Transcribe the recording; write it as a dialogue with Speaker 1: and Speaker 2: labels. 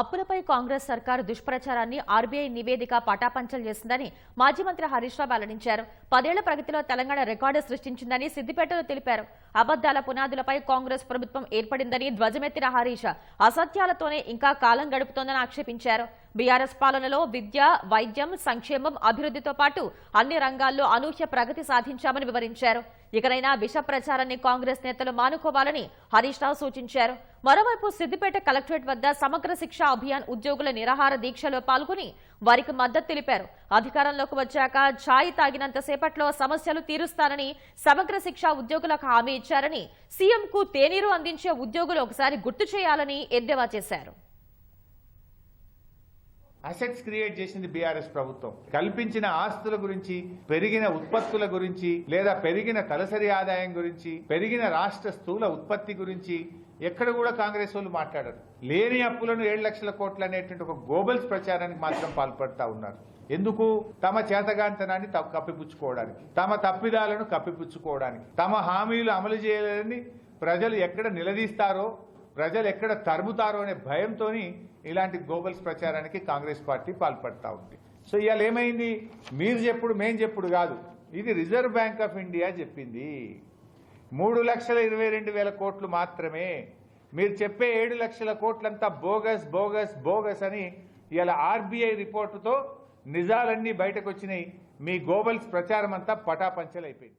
Speaker 1: అప్పులపై కాంగ్రెస్ సర్కారు దుష్ప్రచారాన్ని ఆర్బీఐ నివేదిక పటాపంచలు చేసిందని మాజీ మంత్రి హరీష్ రావు వెల్లడించారు. పదేళ్ళ ప్రగతిలో తెలంగాణ రికార్డు సృష్టించిందని సిద్దిపేటలో తెలిపారు. అబద్దాల పునాదులపై కాంగ్రెస్ ప్రభుత్వం ఏర్పడిందని ధ్వజమెత్తిన హరీష్ అసత్యాలతోనే ఇంకా కాలం గడుపుతోందని ఆక్షేపించారు. బీఆర్ఎస్ పాలనలో విద్య వైద్యం సంక్షేమం అభివృద్ధితో పాటు అన్ని రంగాల్లో అనూహ్య ప్రగతి సాధించామని వివరించారు. ఇకనైనా విష ప్రచారాన్ని కాంగ్రెస్ నేతలు మానుకోవాలని హరీష్ రావు సూచించారు. మరోవైపు సిద్దిపేట కలెక్టరేట్ వద్ద సమగ్ర శిక్ష అభియాన్ ఉద్యోగుల నిరాహార దీక్షలో పాల్గొని వారికి మద్దతు తెలిపారు. అధికారంలోకి వచ్చాక ఛాయ్ తాగినంత సేపట్లో సమస్యలు తీరుస్తానని సమగ్ర శిక్ష ఉద్యోగులకు హామీ ఇచ్చారని సీఎంకు తేనీరు అందించే ఉద్యోగులు ఒకసారి గుర్తు చేయాలని ఎద్దేవా చేశారు.
Speaker 2: అసెట్స్ క్రియేట్ చేసింది బీఆర్ఎస్ ప్రభుత్వం. కల్పించిన ఆస్తుల గురించి పెరిగిన ఉత్పత్తుల గురించి లేదా పెరిగిన తలసరి ఆదాయం గురించి పెరిగిన రాష్ట్ర స్థూల ఉత్పత్తి గురించి ఎక్కడ కూడా కాంగ్రెస్ వాళ్ళు మాట్లాడరు. లేని అప్పులను ఏడు లక్షల కోట్లు అనేటువంటి ఒక గోబల్స్ ప్రచారానికి మాత్రం పాల్పడతా ఉన్నారు. ఎందుకు? తమ చేతగాంతనాన్ని త- కప్పిపుచ్చుకోవడానికి తమ తప్పిదాలను కప్పిపుచ్చుకోవడానికి తమ హామీలు అమలు చేయలేదని ప్రజలు ఎక్కడ నిలదీస్తారో ప్రజలు ఎక్కడ తరుముతారో అనే భయంతో ఇలాంటి గోబల్స్ ప్రచారానికి కాంగ్రెస్ పార్టీ పాల్పడతా ఉంది. సో ఇవాళ ఏమైంది? మీరు చెప్పుడు మేం చెప్పుడు కాదు. ఇది రిజర్వ్ బ్యాంక్ ఆఫ్ ఇండియా చెప్పింది. మూడు లక్షల ఇరవై రెండు వేల కోట్లు మాత్రమే. మీరు చెప్పే ఏడు లక్షల కోట్లంతా బోగస్ బోగస్ బోగస్ అని ఇలా ఆర్బీఐ రిపోర్టుతో నిజాలన్నీ బయటకు వచ్చినాయి మీ గోబల్స్ ప్రచారం అంతా పటాపంచలైపోయింది.